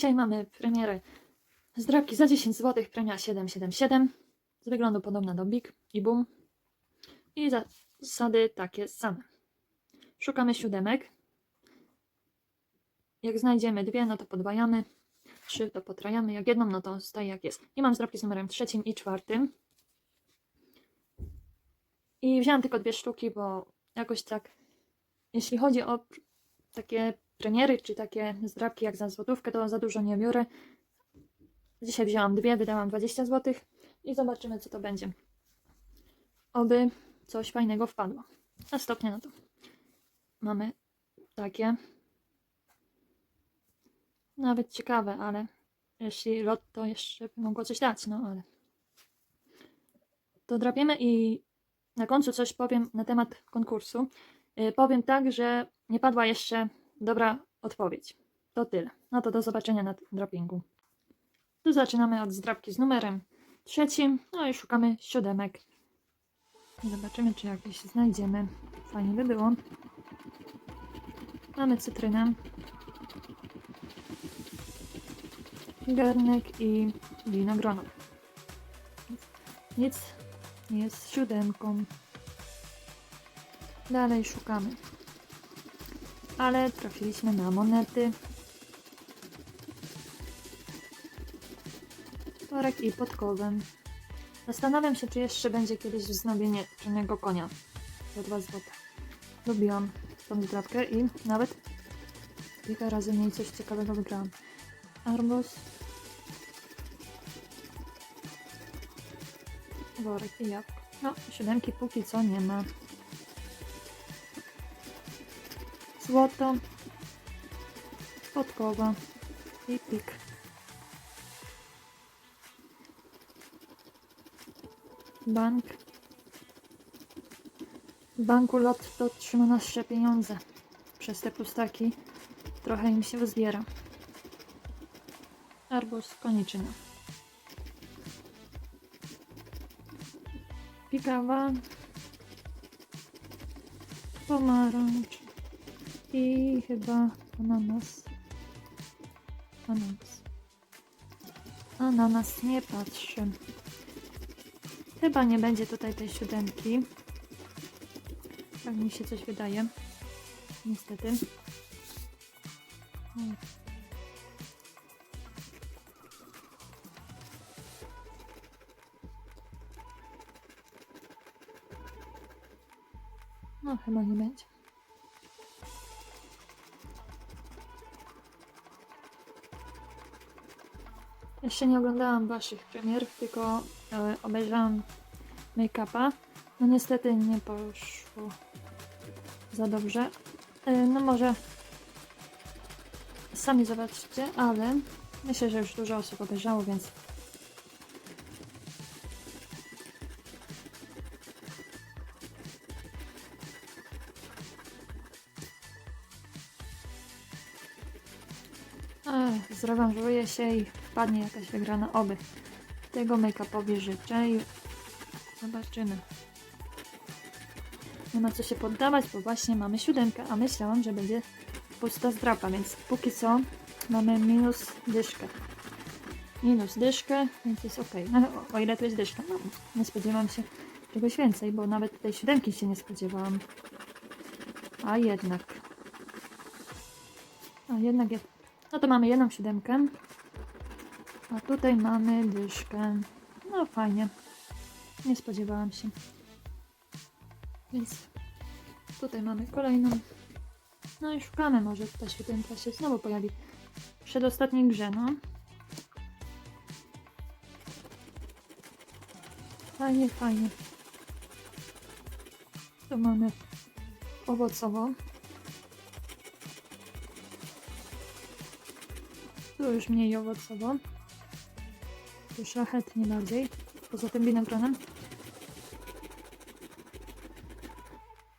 Dzisiaj mamy premierę zdrabki za 10 zł, premia 777. Z wyglądu podobna do Big i Boom. I zasady takie same. Szukamy siódemek. Jak znajdziemy dwie, no to podwajamy. Trzy to potrajamy. Jak jedną, no to zostaje jak jest. I mam zdrabki z numerem trzecim i czwartym. I wziąłem tylko dwie sztuki, bo jakoś tak, jeśli chodzi o takie premiery, czy takie zdrabki jak za złotówkę, to za dużo nie biorę. Dzisiaj wzięłam dwie, wydałam 20 zł i zobaczymy, co to będzie. Oby coś fajnego wpadło. A stopnie, no to mamy takie. Nawet ciekawe, ale jeśli lot, to jeszcze by mogło coś dać, no ale. To drapiemy i na końcu coś powiem na temat konkursu. Yy, powiem tak, że nie padła jeszcze dobra odpowiedź. To tyle. No to do zobaczenia na drapingu. Tu zaczynamy od zdrapki z numerem trzecim. No i szukamy siódemek. Zobaczymy, czy jakieś znajdziemy. Fajnie by było. Mamy cytrynę. Garnek i winogrono. Nic nie jest siódemką. Dalej szukamy. Ale trafiliśmy na monety. Torek i podkowę. Zastanawiam się, czy jeszcze będzie kiedyś wznowienie czarnego konia. Za 2 zł. Lubiłam tą zdrabkę i nawet kilka razy mniej coś ciekawego wygrałam. Arbus. Worek i jabłko. No, siódemki póki co nie ma. Złoto. Podkowa. I pik. Bank. W banku lot to trzyma nasze pieniądze. Przez te pustaki trochę im się uzbiera. Arbuz koniczyna. Pikawa. Pomarańcz. I chyba ananas. Ananas. Ananas nie patrzy. Chyba nie będzie tutaj tej siódemki. Tak mi się coś wydaje. Niestety. O. No, chyba nie będzie. Jeszcze nie oglądałam waszych premier, tylko e, obejrzałam make-upa. No niestety nie poszło za dobrze. E, no może sami zobaczcie, ale myślę, że już dużo osób obejrzało, więc Ech, zrewanżuję się i wpadnie jakaś wygrana oby. Tego make-upowi życzę i zobaczymy. Nie ma co się poddawać, bo właśnie mamy siódemkę, a myślałam, że będzie pusta zdrapa, więc póki co mamy minus dyszkę. Minus dyszkę, więc jest ok. No, o ile to jest dyszka, no, nie spodziewam się czegoś więcej, bo nawet tej siódemki się nie spodziewałam. A jednak. A jednak jest. No to mamy jedną siódemkę. A tutaj mamy dyszkę. No fajnie. Nie spodziewałam się. Więc tutaj mamy kolejną. No i szukamy, może ta siódemka się znowu pojawi. Przedostatniej grze, no. Fajnie, fajnie. Tu mamy owocowo. Tu już mniej owocowo. Tu szlachetnie bardziej. Poza tym winogronem.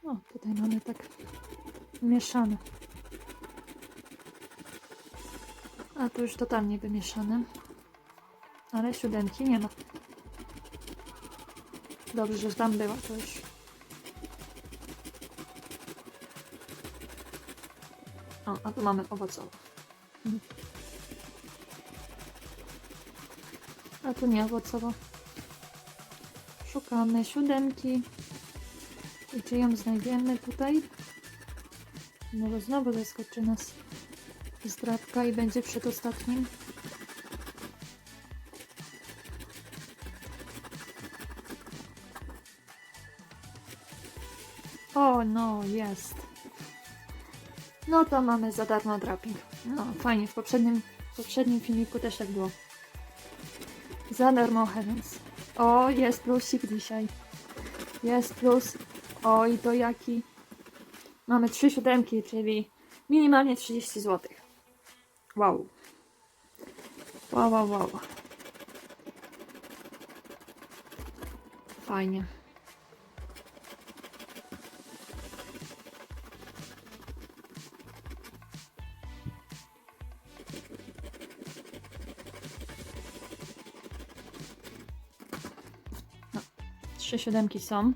O, tutaj mamy tak mieszane. A tu już totalnie wymieszane. Ale siódemki nie ma. Dobrze, że tam była to już. O, a tu mamy owocowo. A tu nie owocowo. Szukamy siódemki. I czy ją znajdziemy tutaj? Może znowu zaskoczy nas zdrabka i będzie przed ostatnim. O, no, jest. No to mamy za darmo draping. No, fajnie, w poprzednim, w poprzednim filmiku też tak było. Za darmo Heavens. O, jest plusik dzisiaj. Jest plus. O, to jaki? Mamy trzy siódemki, czyli minimalnie 30 zł. Wow. Wow, wow, wow. Fajnie. Trzy siódemki są.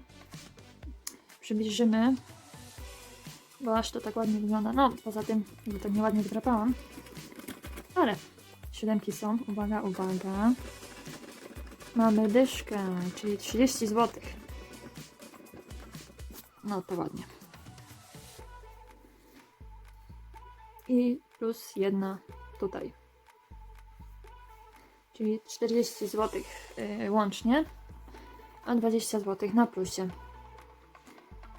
Przybliżymy, bo aż to tak ładnie wygląda. No, poza tym, że tak nieładnie wdrapałam. Ale siódemki są. Uwaga, uwaga. Mamy dyszkę, czyli 30 zł. No to ładnie. I plus jedna tutaj. Czyli 40 zł yy, łącznie, a 20 zł na plusie.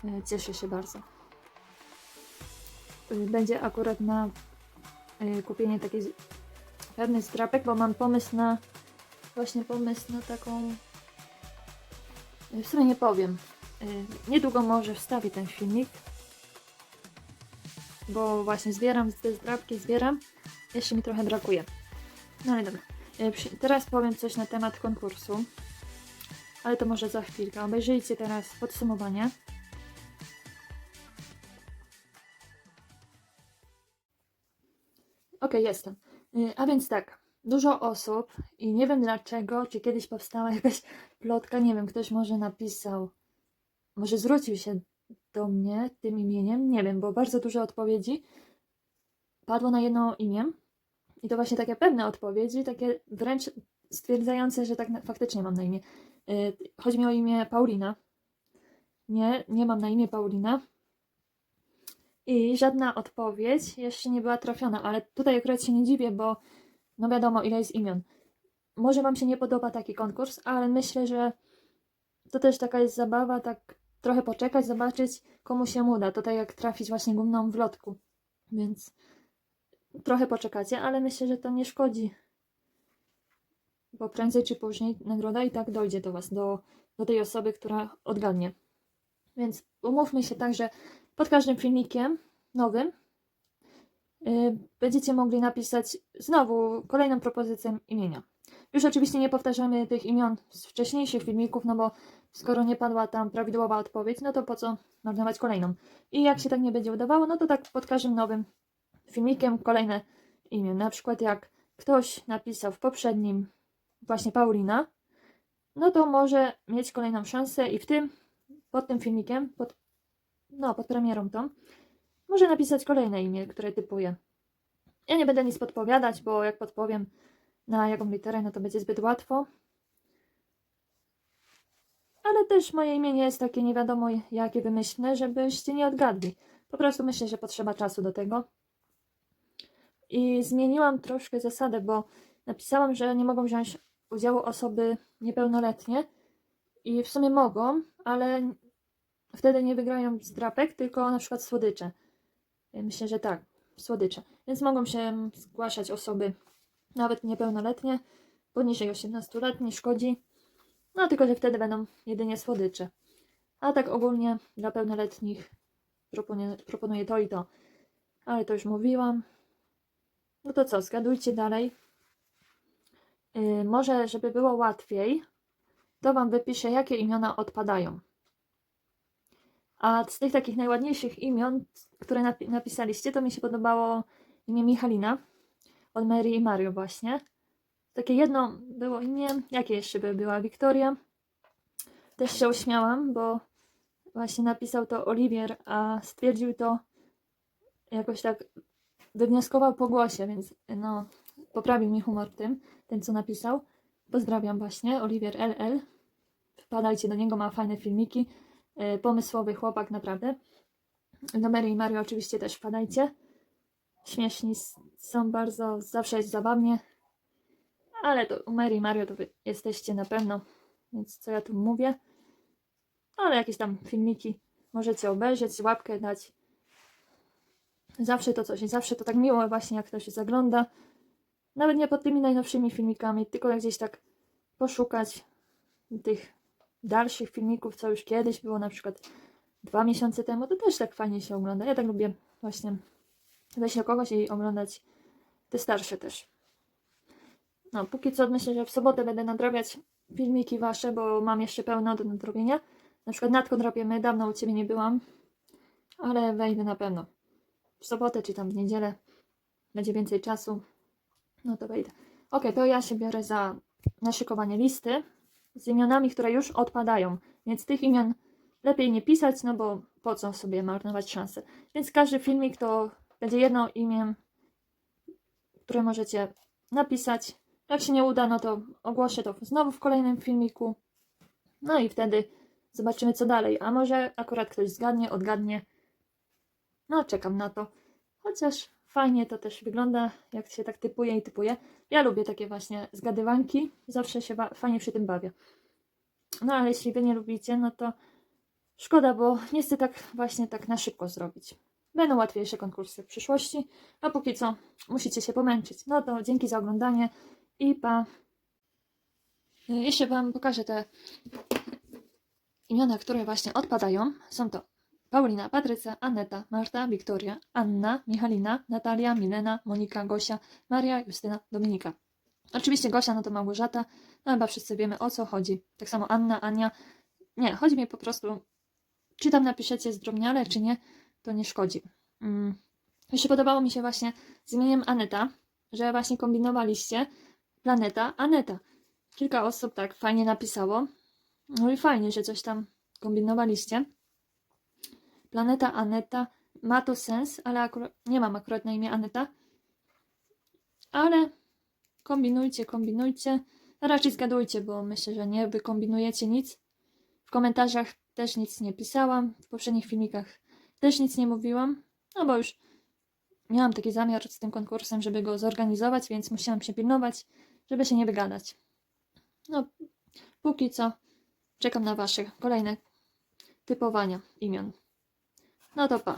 Yy, Cieszę się bardzo. Yy, Będzie akurat na yy, kupienie takiej pewnych zdrapek, bo mam pomysł na właśnie pomysł na taką w sumie nie powiem. Niedługo może wstawię ten filmik, bo właśnie zbieram te zdrapki, zbieram. Jeszcze mi trochę brakuje. No ale dobra. Teraz powiem coś na temat konkursu, ale to może za chwilkę. Obejrzyjcie teraz podsumowanie. Okej, jestem. Y, A więc tak, dużo osób i nie wiem dlaczego, czy kiedyś powstała jakaś plotka, nie wiem, ktoś może napisał, może zwrócił się do mnie tym imieniem, nie wiem, bo bardzo dużo odpowiedzi padło na jedno imię i to właśnie takie pewne odpowiedzi, takie wręcz stwierdzające, że tak faktycznie mam na imię. Y, Chodzi mi o imię Paulina. Nie, nie mam na imię Paulina. I żadna odpowiedź jeszcze nie była trafiona, ale tutaj akurat się nie dziwię, bo no wiadomo, ile jest imion. Może Wam się nie podoba taki konkurs, ale myślę, że to też taka jest zabawa, tak trochę poczekać, zobaczyć, komu się uda. To tak jak trafić właśnie gumną w lotku. Więc trochę poczekacie, ale myślę, że to nie szkodzi. Bo prędzej czy później nagroda i tak dojdzie do Was, do, do tej osoby, która odgadnie. Więc umówmy się tak, że pod każdym filmikiem nowym yy, będziecie mogli napisać znowu kolejną propozycję imienia. Już oczywiście nie powtarzamy tych imion z wcześniejszych filmików, no bo skoro nie padła tam prawidłowa odpowiedź, no to po co marnować kolejną. I jak się tak nie będzie udawało, no to tak pod każdym nowym filmikiem kolejne imię. Na przykład jak ktoś napisał w poprzednim właśnie Paulina, no to może mieć kolejną szansę i w tym, pod tym filmikiem, pod no, pod premierą tą, może napisać kolejne imię, które typuje. Ja nie będę nic podpowiadać, bo jak podpowiem na jaką literę, no to będzie zbyt łatwo. Ale też moje imię nie jest takie nie wiadomo jakie wymyślne, żebyście nie odgadli. Po prostu myślę, że potrzeba czasu do tego. I zmieniłam troszkę zasadę, bo napisałam, że nie mogą wziąć udziału osoby niepełnoletnie. I w sumie mogą, ale wtedy nie wygrają zdrapek, tylko na przykład słodycze. Myślę, że tak, słodycze. Więc mogą się zgłaszać osoby nawet niepełnoletnie, poniżej 18 lat, nie szkodzi. No tylko, że wtedy będą jedynie słodycze. A tak ogólnie dla pełnoletnich proponuję, proponuję to i to. Ale to już mówiłam. No to co, zgadujcie dalej. Yy, może, żeby było łatwiej, to Wam wypiszę, jakie imiona odpadają. A z tych takich najładniejszych imion, które napi- napisaliście, to mi się podobało imię Michalina od Mary i Mario właśnie. Takie jedno było imię, jakie jeszcze by była Wiktoria. Też się uśmiałam, bo właśnie napisał to Oliwier, a stwierdził to jakoś tak wywnioskował po głosie, więc no poprawił mi humor tym, ten co napisał. Pozdrawiam właśnie, Oliwier LL. Wpadajcie do niego, ma fajne filmiki. Yy, pomysłowy chłopak, naprawdę. Do Mary i Mario oczywiście też wpadajcie. Śmieszni są bardzo, zawsze jest zabawnie. Ale to u Mary i Mario to wy jesteście na pewno, więc co ja tu mówię. Ale jakieś tam filmiki możecie obejrzeć, łapkę dać. Zawsze to coś, zawsze to tak miło właśnie jak ktoś zagląda. Nawet nie pod tymi najnowszymi filmikami, tylko jak gdzieś tak poszukać tych dalszych filmików, co już kiedyś było, na przykład dwa miesiące temu, to też tak fajnie się ogląda. Ja tak lubię właśnie wejść do kogoś i oglądać te starsze też. No, póki co myślę, że w sobotę będę nadrabiać filmiki wasze, bo mam jeszcze pełno do nadrobienia. Na przykład nadko drapiemy, dawno u ciebie nie byłam, ale wejdę na pewno. W sobotę czy tam w niedzielę będzie więcej czasu, no to wejdę. Ok, to ja się biorę za naszykowanie listy z imionami, które już odpadają, więc tych imion lepiej nie pisać, no bo po co sobie marnować szansę. Więc każdy filmik to będzie jedno imię, które możecie napisać. Jak się nie uda, no to ogłoszę to znowu w kolejnym filmiku. No i wtedy zobaczymy co dalej. A może akurat ktoś zgadnie, odgadnie. No, czekam na to. Chociaż fajnie to też wygląda, jak się tak typuje i typuje. Ja lubię takie właśnie zgadywanki. Zawsze się fajnie przy tym bawię. No ale jeśli wy nie lubicie, no to szkoda, bo nie chcę tak właśnie tak na szybko zrobić. Będą łatwiejsze konkursy w przyszłości, a póki co musicie się pomęczyć. No to dzięki za oglądanie i pa. Jeszcze Wam pokażę te imiona, które właśnie odpadają. Są to Paulina, Patrycja, Aneta, Marta, Wiktoria, Anna, Michalina, Natalia, Milena, Monika, Gosia, Maria, Justyna, Dominika. Oczywiście Gosia, no to Małgorzata, no chyba wszyscy wiemy o co chodzi. Tak samo Anna, Ania. Nie, chodzi mi po prostu, czy tam napiszecie zdrobniale, czy nie, to nie szkodzi. Mm. Jeszcze podobało mi się właśnie z imieniem Aneta, że właśnie kombinowaliście planeta, Aneta. Kilka osób tak fajnie napisało. No i fajnie, że coś tam kombinowaliście. Planeta Aneta ma to sens, ale akurat nie mam akurat na imię Aneta. Ale kombinujcie, kombinujcie. Raczej zgadujcie, bo myślę, że nie wykombinujecie nic. W komentarzach też nic nie pisałam. W poprzednich filmikach też nic nie mówiłam. No bo już miałam taki zamiar z tym konkursem, żeby go zorganizować, więc musiałam się pilnować, żeby się nie wygadać. No, póki co czekam na Wasze kolejne typowania imion. No to pa.